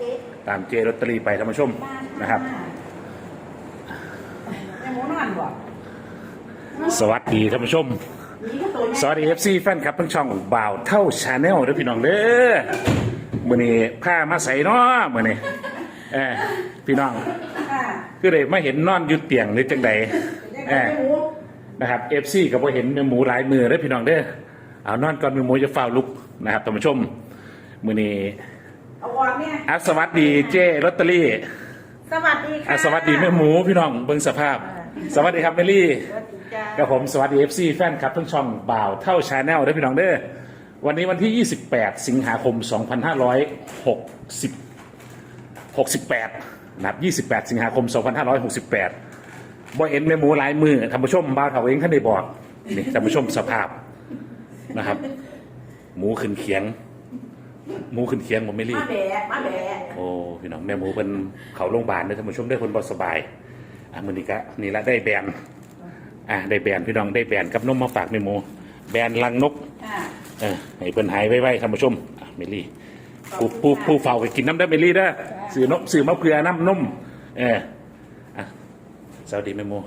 เจ๊ตามเจลอตเตอรี่ไปท่านผู้ชมนะครับแม่หมูนอนบ่สวัสดีท่านผู้ชม นี่ก็ตัวสวัสดีเอฟซีแฟนคลับทั้งช่องบ่าวเท่าชาแนลด้วยพี่น้องเด้อมื่อนี้ผ้ามาใส่เนาะมื่อนี้เออพี่น้องค่ะคือเลยมาเห็นนอนอยู่เตียงหรือจังใดเด็กเอแม่อหมูนะครับเอฟซีก็บ่เห็นแม่หมูหลายมือเด้อพี่น้องเด้อเอานอนก่อนแม่หมูจะเฝ้าลุกนะครับท่านผู้ชมมื่อนี้ เอาออกเนี่ยอะสวัสดีเจลอตเตอรี่สวัสดีค่ะอะสวัสดีแม่หมูพี่น้องเบิ่งสภาพ สวัสดีครับเมลี่สวัสดีจ้ากับผมสวัสดี FC แฟนคลับทั้งช่องบ่าวเท่าชาแนลด้วยพี่น้องเด้อวันนี้วันที่ 28 สิงหาคม 2560 68นะครับ28 สิงหาคม 2568บ่เห็นแม่หมูหลายมือท่านผู้ชมบ่าวเท่าเองท่านได้บอกนี่ท่านผู้ชมสภาพนะครับ หมูขึ้นเคียง หมูขึ้นเคียงผมไม่รีมาบแบะมาแบะโอ้พี่น้องแม่หมูเป็นเขาโรงพยาบาลเลยท่านผู้ชมได้คนบ่สบายอะมือนี้ก็นี่ละได้แบนอะได้แบนพี่น้องได้แบนกับนมมาฝากแม่หมู แบนลังนกค่ะเออให้เพิ่นหายไว้ๆท่านผู้ชมอะเมลี่ผู้ผู้ผู้เฝ้าไปกินน้ำได้อเมลี่เด้อสื่อนกสื่อมะเขือน้ำนมเอออะสวัสดีแม่หมู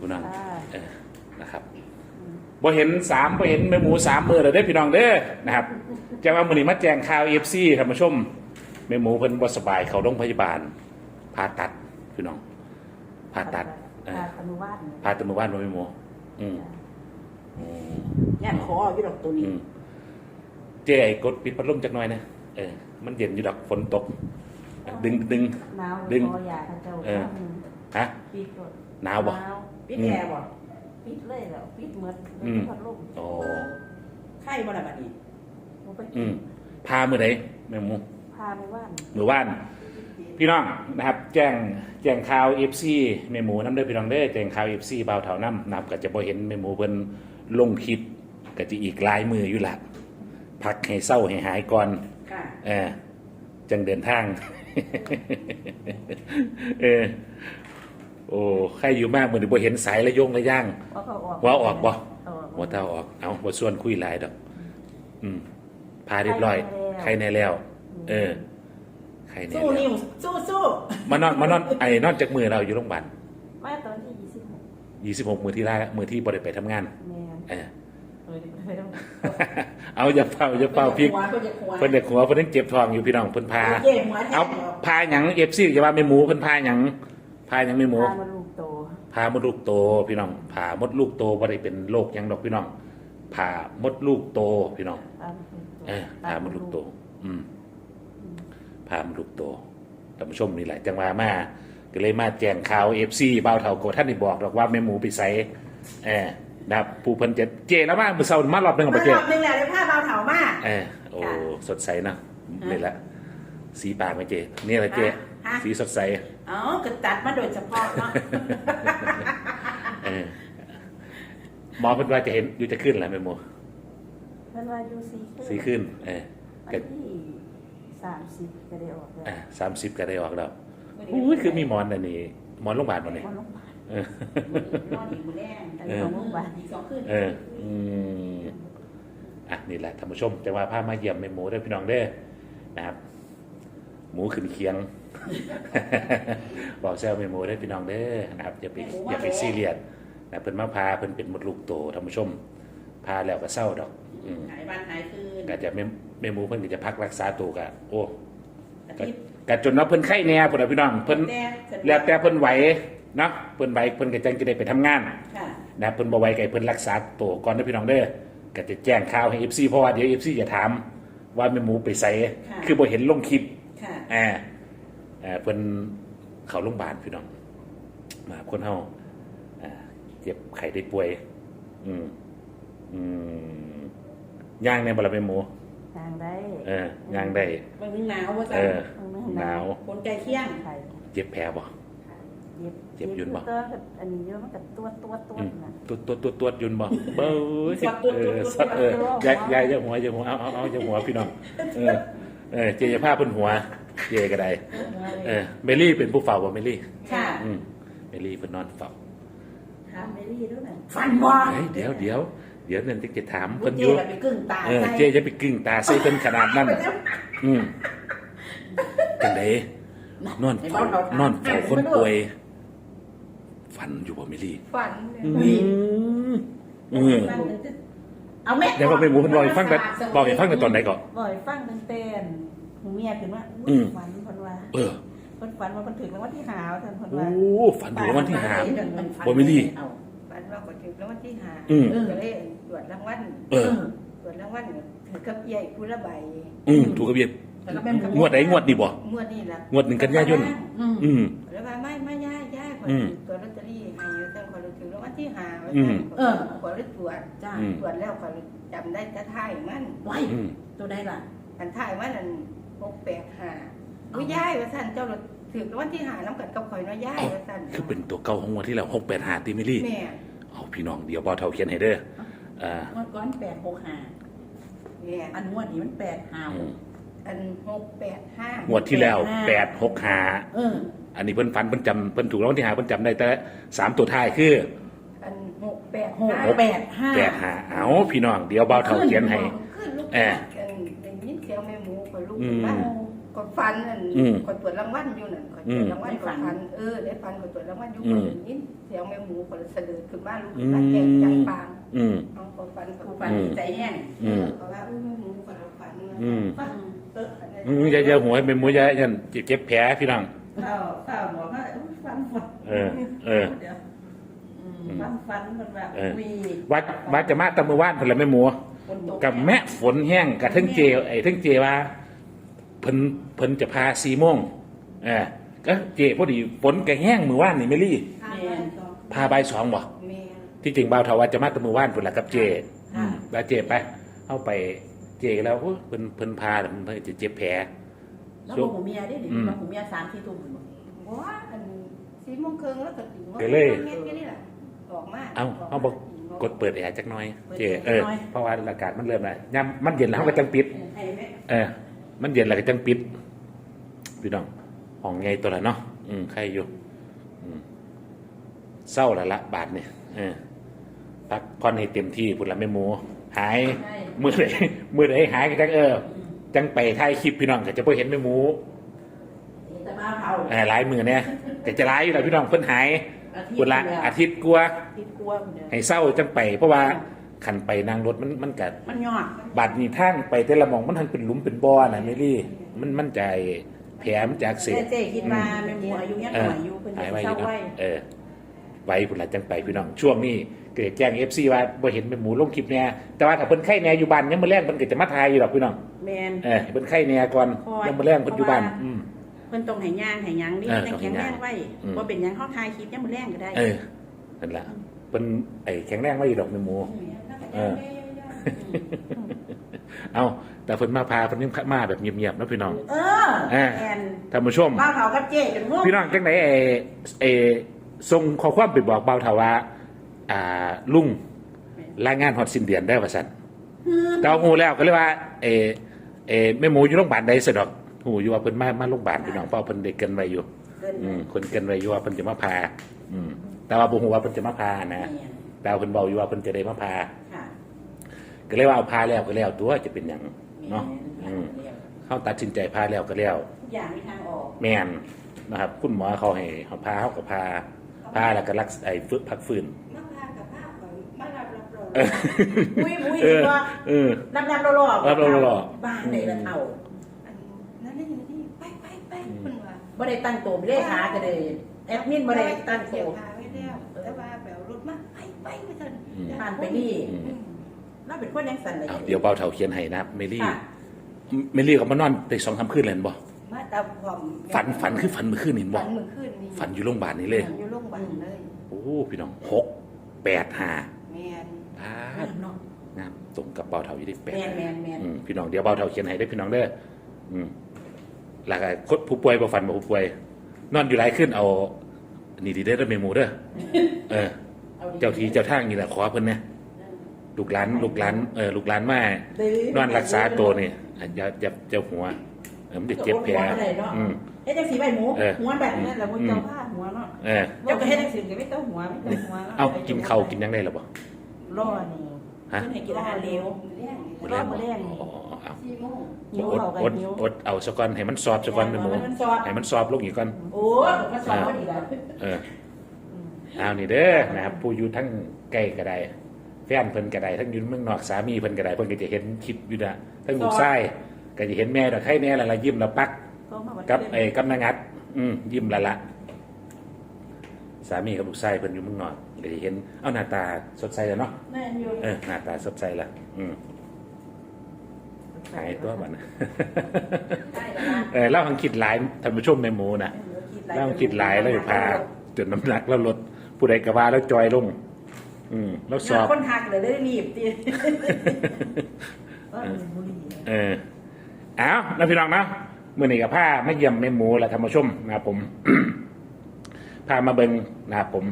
พี่น้องเออนะครับ บ่เห็นสามบ่เห็นแม่หมูสามมือเลยเด้อพี่น้องเด้อนะครับจะว่ามื้อนี้มาแจ้งข่าว FC ท่านผู้ชมแม่หมูเพิ่นบ่สบายเข้าโรงพยาบาลผ่าตัดพี่น้องผ่าตัดเออค่ะอนุวาตผ่าตัดเมื่อวานบ่แม่หมูอืมอืมเนี่ยขออยู่ดอกตัวนี้อืมเจ๊ไอ้กดปิดพัดลมจักหน่อยนะเออมันเย็นอยู่ดอกฝนตกอะดึงดึง หนาวดึง คอยาเขาเจ้าเออข้างหนึ่งฮะปิดรถหนาวบ่ปิดแอร์บ่ ปิดเลยแล้วปิดหมดอืม พัดลมโอ้ไข่บ่ล่ะบัดนี้บ่ไปอืมพามือไหนแม่หมูพาไปบ้านมือว่าน พี่น้องนะครับ แจ้งแจ้งข่าวเอฟซีแม่หมูน้ำเด้อพี่น้องเด้อแจ้งข่าวเอฟซีเบาเถาน้ำนับก็จะบ่เห็นแม่หมูเพิ่นลงคลิปก็จะอีกหลายมืออยู่ละพักให้เศร้าให้หายก่อน ค่ะ เออจังเดินทาง เออ โอ้ใครอยู่มากเหมือนบ่เห็นสายระยงระย่างว่าเขาออกว่าออกบ่เอาออกว่าเท่าออกเอาบ่ส่วนคุยหลายดอก อืมพาเรียบร้อยใครในแล้ว เออใครในสู้แล้นิววสู้สู้มานอนมานอนไอ้นอนจากมือเราอยู่โรงพยาบาลมาตอนที่ยี่สิบหกยี่สิบหกมือที่แรกมือที่บ่ได้ไปทำงานแม่เออ เออไปต้องเอาอย่าเฝ้าอย่าเฝ้าพริกหัวเพิ่นจะหัวเพิ่นเด็กหัวเพิ่นยังเจ็บท้องอยู่พี่น้องเพิ่นพา เย่หัวแทเอานบ่พาหยังเอฟซีอย่าว่าไม่หมูเพิ่นพาหยัง พาหยังไม่หมูพามาลูกโตพามดลูกโตพี่น้องพามดลูกโตบ่ได้เป็นโรคหยังดอกพี่น้องพามดลูกโตพี่น้อง พามาลูกโตเออพามดลูกโต อืมพามดลูกโตท่านผู้ชมนี่แหละจังหวะมา ก็เลยมาแจ้งข่าวเอฟซีบ่าวเฒ่าโกท่านนี่บอกดอกว่าแม่หมูไปใส่เออนะครับผู้เพิ่นจะเจแล้วมามื้อเช้ามารอบหนึงมาบ่เจรอบนึงแล้วได้ผ้าเบาเถามาเออโอ้ค่ะสดใสนะนี่แหละ สีปากไหมเจนี่แหละเจฮะฮะสีสดใส อ๋อก็ตัดมาโดยเฉพาะเนาะเออหมอเพิ่นว่าจะเห็นอยู่จะขึ้นแหละแม่หมูเพิ่นว่าอยู่สี่สีขึ้น เออวัก็นที่สามสิบก็ได้ออกแล้วอ่าสามสิบก็ได้ออกแล้วอุ้ยคือมีหมอนอันนี้หมอนโรงพยาบาลมาเนี่ยวันลงพยาบาลเออ นอนอีกมื้อแรงอันนี้ของโรงพยาบาลอีกสองคืนเออ อืม อะ นี่แหละท่านผู้ชมจะว่าพามาเยี่ยมแม่หมูเด้อพี่น้องเด้อนะครับ หมูขึ้นเคียง บอกแซวแม่หมูเด้อพี่น้องเด้อนะครับอย่าไปอย่าไปซีเรียสนะเพิ่นมาพาเพิ่นเป็นมดลูกโตท่านผู้ชม พาแล้วก็เศร้าดอกอืมหายบ้านหายคืนก็จะแม่แม่หมูเพิ่นก็จะพักรักษาตัวกะโอ้อาก็ทิตย์ก็จนว่าเพิ่นไข้แน่พุ่นน่ะพี่น้องเพิ่นแต่สะดกแล้วแต่เพิ่นไหวเนาะเพิ่นไหวเพิ่นก็จังจะได้ไปทำงานค่ะนะครับเพิ่นบ่ไหวก็ให้เพิ่นรักษาตัวก่อนเด้อพี่น้องเด้อก็จะแจ้งข่าวให้ FC เพราะว่าเดี๋ยว FC จะถามว่าแม่หมูไปไสคือบ่เห็นลงคลิปค่ะอ่าอ่า เพิ่นเข้าโรงพยาบาลพี่น้องมาคนเฮาอ่าเจ็บไข้ได้ป่วย อืมอืมย่างในบ่ล่ะแม่หมูทางได้ เออย่างได้บางทีหนาวว่าเอซั่นอหนาวคนใจเที่ยงไข่เจ็บแผลบ่เย็บเจ็บยุ่นบ่ตัวกับอันนี้เยอะมันกับตัวตัวตัวอืมน่ะตัวตัวตัวตัวยุนบ่เบ้ยเออสักเอออยายยายจะหัวจะหัวเอาเอาเอาจะหัวพี่น้องเออเออเจยาผ้าบนหัว เจก็ได้เออเมลี่เป็นผู้เฝ้าบ่เมลี่ค่ะอืมเมลี่เป็นนอนเฝ้าถามเมลี่ด้วยน่ะฟันบ่เฮ้ยเดี๋ยวเดี๋ยวเดี๋ยวนั่นจะถามบุเพิ่นเจอยู่กับไปกึ่งตาเออใส่เจจะไปกึ่งตาใส่เพิ่นขนาดนั้นอืมจังไดนอนเฝ้านอนเฝ้าคนป่วย ฝันอยู่บ่เมลี่ฝันอืมอืมเอาแม่เดี๋ยวบอกไปหมูเพิ่นบอกให้ฟังแต่บอกให้ฟังแต่ตอนไหนก่อนบ่อยฟังตั้งแต่ หูเมียขึ้นว่าอืม ฝันเพิ่นว่าเออเพิ่นฝันว่าเพิ่นถึงรางวัลที่หาวท่านเพิ่นโอ้ว่า ฝันถึงรางวัลที่หา บ่บ่มีลี่เอาฝันว่าก็ถึงรางวัลที่ห้าอืม ก็เลยตรวจรางวัลเออ ตรวจรางวัลถือกับใหญ่ผู้ละใบอืมถูกกับเบียดแล้วก็เป็นงวดไหนงวดนี่บ่ งวดนี่ล่ะงวดหนึ่งกันยายน อืม อืม แล้วว่าไม่ไม่ย่าย่าขออืมตัวลอตเตอรี่ให้อยู่แต่ขอถึงรางวัลที่ห้าไว้อืม เออ ขอเลยตรวจจ้าอืม ตรวจแล้วขอจำได้กระท่ายมันไว้อืมตัวใดล่ะอันท่ายมันอัน หกแปดห้าวิย่ายว่าสั่นเจ้าถือรางวัลที่ห้าน้ำกัดกับข่อยน้อยย่ายว่าสั่นคือเป็นตัวเก่าของงวดที่แล้วหกแปดหาตีเมลี่แม่เอาพี่น้องเดี๋ยวบอเท่าเขียนให้เด้ออ่า งวดก้อนแปดหกห้าแม่อันงวดนี้มันแปดห้าอืมอันหกแปดห้างวดที่แล้วแปดหกหาเออ อันนี้เพิ่นฟันเพิ่นจำเพิ่นถูกรางวัลที่หาเพิ่นจำได้แต่สามตัวท้ายคืออันหกแปดหกห้าแปดห้าแปดหาเอาพี่น้องเดี๋ยวเบาเท่าเขียนให้ ขึ้นลูกเอออันอ อืมบ้านกดฟันนั่นอืมกดตรวจรางวัลอยู่นั่นกดตรวจรางวัลกดฟันเออได้ฟันกดตรวจรางวัลอยู่อืกมดยินเสียวแม่หมูกดเสด็จขึ้นบ้านลูกอืบ้านแก่จังมปางอืม เอากดฟันกดผู้ฟัฝันนใจแห้งอืมเพราะว่าอุ้ยแม่หมูกดฟันอืม ฟันเอออันนั้นอืมอย่าอย่าหัวเป็นหมูอย่าอย่าเจ็บแผลพี่น้อง เฝ้าเฝ้าบอกว่าอุ๊ยฝันฝันเออเออเดี๋ยวอืมฝันฝันเพิ่นว่าเออวีวัดวัดจะมาแตะมือว่านเพิ่นละแม่หมู คนตกกับแม่ฝนแห้งกับทั้งเจไอ้ทั้งเจว่า เพิ่นเพิ่นจะพาสี่โมงเออก็เจพอดีฝนก็แห้งมือว่านนี่เมลี่พาบ้านสองพาใบายสองบ่แม่ที่จริงบ่าวเทาว่าจะมาแตะมือว่านเพิ่นละกับเจค่ะแล้วเจไปเอาไปเจแล้วโอ้ยเพิ่นเพิ่นพาแล้วเพิ่นจะเจ็บแผล แล้วบอกหูเมียได้ดิอืม บอกหูเมียสามที่ทุ่มหมดว้าอันสี่โมงครึ่งแล้วก็ถึงว่าก็เลย เม็ดแค่นี้แหละออกมาเอ้าเอาบอกกดเปิดแอร์จักหน่อย เจเออปิดแร์จักหน่อยเพราะว่าอากาศมันเริ่มแล้วยามมันเย็นแล้วเขาก็จังปิดให้แม่เออ มันเย็นแล้วก็จังปิด พี่น้องห้องไงตัวละเนาะอืมใครอยู่อืมเศร้าและละบาทเนี่ยเออพักผ่อนให้เต็มที่พุ่นละแม่หมู หายใช่มือไหนมือไหนหายก็จังเออ จังไปถ่ายคลิปพี่น้องก็จะไปเห็นแม่หมูแต่มาเผาเออหลายมือเนี่ยก็จะหลายอยู่แล้วพี่น้องเพิ่นหายอาทิตย์พุ่นละเดียวอาทิตย์กลัวาทิตย์กลัวคนเดียวให้เศร้าจังไป เพราะว่า ขันไปนั่งรถมันมันกัมันยอดบาดนี่ทางไปแต่ละหมองมันทันเป็นหลุมเป็นบ่อนะเมลี่ มันมันใจแผลมันจะอักเสแต่บเจ๊คิดว่าแม่หมูอายุยังเอหอน่อยอยู่เพิ่นหายจะไว้อเศร้ายู่เนาะไว้เออไว้พุ่นละจังไปพี่น้องช่วงนี้เกิดแจ้งเอฟซีว่าบ่เห็นเป็นหมูลงคลิปเนี่ยแต่ว่าถ้าเพิ่นไข้แหน่อยู่บ้านยังบ่แรงเพิ่นก็จะมาทายอยู่ดอกพี่น้องแมนเออให้เพิ่นไข้แหน่ก่อนคอยยังบ่แรงเพิ่นอยู่บ้านเพราะว่าอืมเพิ่นต้องให้ย่างให้หยังนี่เออจังแข็งแรงไว้อืมบ่เป็นหยังเฮาทายคลิปยังบ่แรงก็ได้เออนั่นล่ะเพิ่นไอ้แข็งแรงไว้อยู่ดอกแม่หมู เออ เอาแต่เพิ่นมาพาเพิ่นยังมาแบบเงียบๆนะพี่น้อง เออเออแอนท่านผู้ชม บ้าวเขากับเจ๊จนงงพี่น้องจังไหนเอเอส่งข้อความไปบอกเบาเถาว่าอ่า ลุงรายงานฮอดสิ้นเดือนได้อว่าซั่นแต่ว่าฮู้แล้วก็เลยว่า เอเอแม่หมูอยู่โรงพยาบาลใดซะดอกฮู้อยู่ว่าเพิ่นมามาโรงพยาบาลพี่น้องเพราะว่าเพิ่นได้เกินไว้อยู่ เกินอืมคนเกินไว้อยู่ว่าเพิ่นจะมาพา อืมแต่ว่าบ่ฮู้ว่าเพิ่นจะมาพานะแม่นแต่ว่าเพิ่นเว้าอยู่ว่าเพิ่นจะได้มาพาค่ะ ก็เลยว่าเอาพาแล้วก็แล้วตัวจะเป็นหยังแม่เนาะนอืมเรียกเขาตัดสินใจพาแล้วก็แล้วทุกอย่างมีทางออกแม่นนะครับ คุณหมอเขาให้เขาพาเขาก็พาพาแล้วก็รักษาไอ้ฝึกพักฟื้นมาพากับภาพก่อนมารับรับรองเออมุ้ยมุ้ยเออว่าเออรับรับรอๆรับๆรอบ้านได้ละเท่าอันนั้นนี่นี่ไปไปไปคุณว่าบ่ได้ตั้งตัวเลขาก็ได้แอดมินบ่ได้ตั้งเสีตัยวพาไว้แล้วแต่ว่าแบบรถมาไปไปไม่ทันผ่านไปนี่อืม เราเป็นคนยังสั่นเลยเอาเดี๋ยวเบาเท่าเขียนให้นะครับเมลี่ค่ะเมลี่เขามานอนได้สองสามคืนเลยเห็นบ่มาตามความฝันฝันคือฝันเมื่อคืนนี่เห็นบ่ฝันเมื่อคืนนี้ฝันอยู่โรงพยาบาลนี่เลย ฝันอยู่โรงพยาบาลเลย โอ้พี่น้องหกแปดห้าแมนพาดเนาะงามตรงกับเบาเท่าอยู่ที่แปดแมนแมนแมนอืมพี่น้องเดี๋ยวเบาเท่าเขียนให้ได้อพี่น้องเด้ออืมหลักคนผู้ป่วยบ่ฝันบ่ผู้ป่วย นอนอยู่หลายขึ้นเอานี่ดีได้อเมหมูเด้อเออ เอาดีเจ้าทีเจ้าทางนี่แหละขอเพิ่นเนี่ย ลูกหลานลูกหลานเออลูกหลานมาดื้นอนรักษาตัวนี่อะอย่าอย่าเจ้าหัวเออมันจะเจ็บแผลหัวอะไรเนาะอืมเฮ็ดจังสีใบหมูเออหัวแบบนี้แหละแล้วมึมึงงเจ้าเจ้าผ้าหัวเนาะเออเจ้าก็เฮ็ดจังสีก็ไม่ต้องหัวไม่ต้องหัวเอากินข้าวกินยังได้หรอบ่รอนี่ฮะเพิ่นให้กินอาหารเร็วเลี้ยงมื้อแรกมื้อแรกอ๋อเอาสี่โมงหิวอดเขาอกัดนหิวอดเอาสะก่อนให้มันซอบสะก่อนแม่หมูให้มันซอบให้มันซอบลงอีกก่อนโอ้ยผมก็สอนเขาอีกแล้วเออเอานี่เด้อนะครับผู้อยู่ทั้งใกล้ก็ได้ แฟนเพิ่นก็ได้ทั้งอยู่เมืองนอกสามีเพิ่นก็ได้เพิ่นก็จะเห็นคลิปอยู่นะทั้งลูกชายก็จะเห็นแม่ดอกไข่แม่ละละยิ้มละปักเขามาวัดกับเล่นไอ้กับนางงัด อืมยิ้มละละสามีกับลูกชายเพิ่นอยู่เมืองนอกเลยเห็นเอาหน้าตาสดใสแล้วเนาะแม่นอยู่เออหน้าตาสดใสละอืมหายตัวบัดนะได้แล้วนะเออเล่าทังคิดหลายท่านผู้ชมแม่หมูนะเล่าคิดหลายแล้วพาจนน้ำหนักแล้วลดผู้ใดก็ว่าแล้วจอยลง อืมแล้วสงาอนบคนหักเลยได้รีบจีเออบุหรี่เออเอาแล้วพี่น้องนะมื่อนี้กับผ้าไม่เยี่ยมแม่หมูและธรรมชมนะครับผมพามาเบิงนะครับผม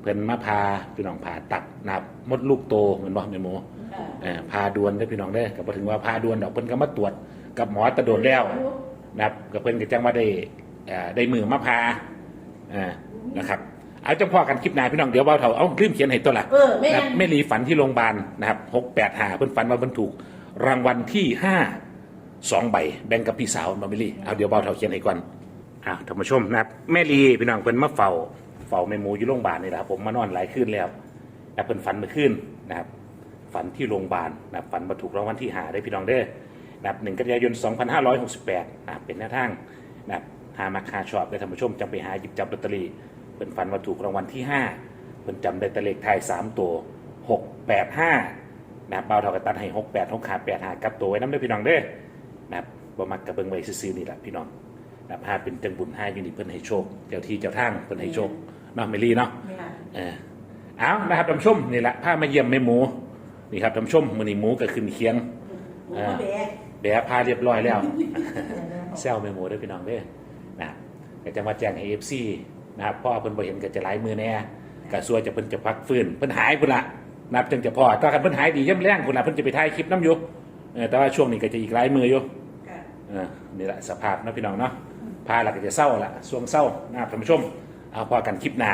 เพิ่นมาพาพี่น้องผ่าตัดนะครับมดลูกโตเหมือนบอกแม่หมูเออพาดวนได้อพี่น้องได้อกับพอถึงว่าพาดวนดอกเพิ่นก็มาตรวจกับหมอตะโดนแล้วนะครับกับเพื่อนก็จังว่าได้เอ่อได้มือมาพาอ่านะครับ เอาจังพอกันคลิปหน้าพี่น้องเดี๋ยวเบาเถาเอาลืมเขียนให้ตัวละเออแม่นะครับแม่ลีฝันที่โรงพยาบาลนะครับหกแปดหาเพื่อนฝันว่าเพิ่นถูกรางวัลที่ห้าสองใบแบ่งกับพี่สาวมาไม่ลีเอาเดี๋ยวเบาเถาเขียนให้ก่อนอ้าวท่านผู้ชมนะครับแม่ลีพี่น้องเพิ่นมาเฝ้าเฝ้าแม่หมูอยู่โรงพยาบาลนี่แหละครับผมมานอนหลายคืนแล้วแต่เพิ่นฝันเมื่อคืนนะครับ ฝันที่โรงพยาบาลนะครับฝันมาถูกรางวัลที่หาได้พี่น้องเด้อนะครับหนึ่งกันยายน 2568นะครับเป็นหน้าทางนะครับหามาคาชอบได้ท่านผู้ชมจำไปหาหยิบจับลอตเตอรี่ เป็นฝันมาถูกรางวัลที่5เป็นจำได้แตะเลขไทาย3ตัว685นะครับเบาเท่ากับตันให้68 6ขาด8หากับตัวไว้น้ำได้อพี่น้องเด้อนะครับบ่มักกับเบิ่งไว้ซื่อๆนี่แหละพี่น้องนะครับหาเป็นจังบุญห้าอยู่นี่เพิ่นให้โชค เจ้าที่เจ้าทางเพิ่นให้โชคเนาะเมลี่เนาะไม่ได้เออเอานะครับท่านผู้ชมนี่แหละพามาเยี่ยมแม่หมูนี่ครับท่านผู้ชมมือนี่หมูก็ขึ้นเคียงหมูกระแบกแบะพาเรียบร้อยแล้วแซวแม่หมูเด้วยพี่น้องเด้อนะครับก็จะมาแจ้งให้เอฟซี นะครับพ่อเพิ่นบ่เห็นก็จะหลายมือแน่ก็ส่วนจะเพิ่นจะพักฟื้นเพิ่นหายพุ่นละนับจังจะพอถ้ากันเพิ่นหายดีย่ำแรงพุ่นละเพิ่นจะไปถ่ายคลิปน้ำอยู่เออแต่ว่าช่วงนี้ก็จะอีกหลายมืออยู่ค่ะเออนี่แหละสภาพเนาะพี่น้องเนาะพาหลักก็จะเศร้าละช่วงเศร้านะครับท่านผู้ชมเอาพอกันคลิปหน้า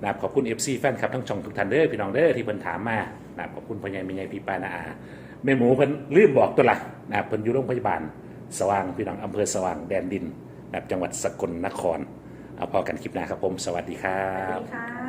นะครับขอบคุณ FC แฟนคลับทั้งช่องทุกท่านเด้อพี่น้องเด้อที่เพิ่นถามมานะครับขอบคุณพ่อใหญ่แม่ใหญ่พี่ป้านาอาแม่หมูเพิ่นลืมบอกตัวละนะครับเพิ่นอยู่โรงพยาบาลสว่างพี่น้องอำเภอสว่างแดนดินนะครับจังหวัดสกลนคร เอาพอกันคลิปหน้าครับผม สวัสดีครัสวัสบดีค่ะ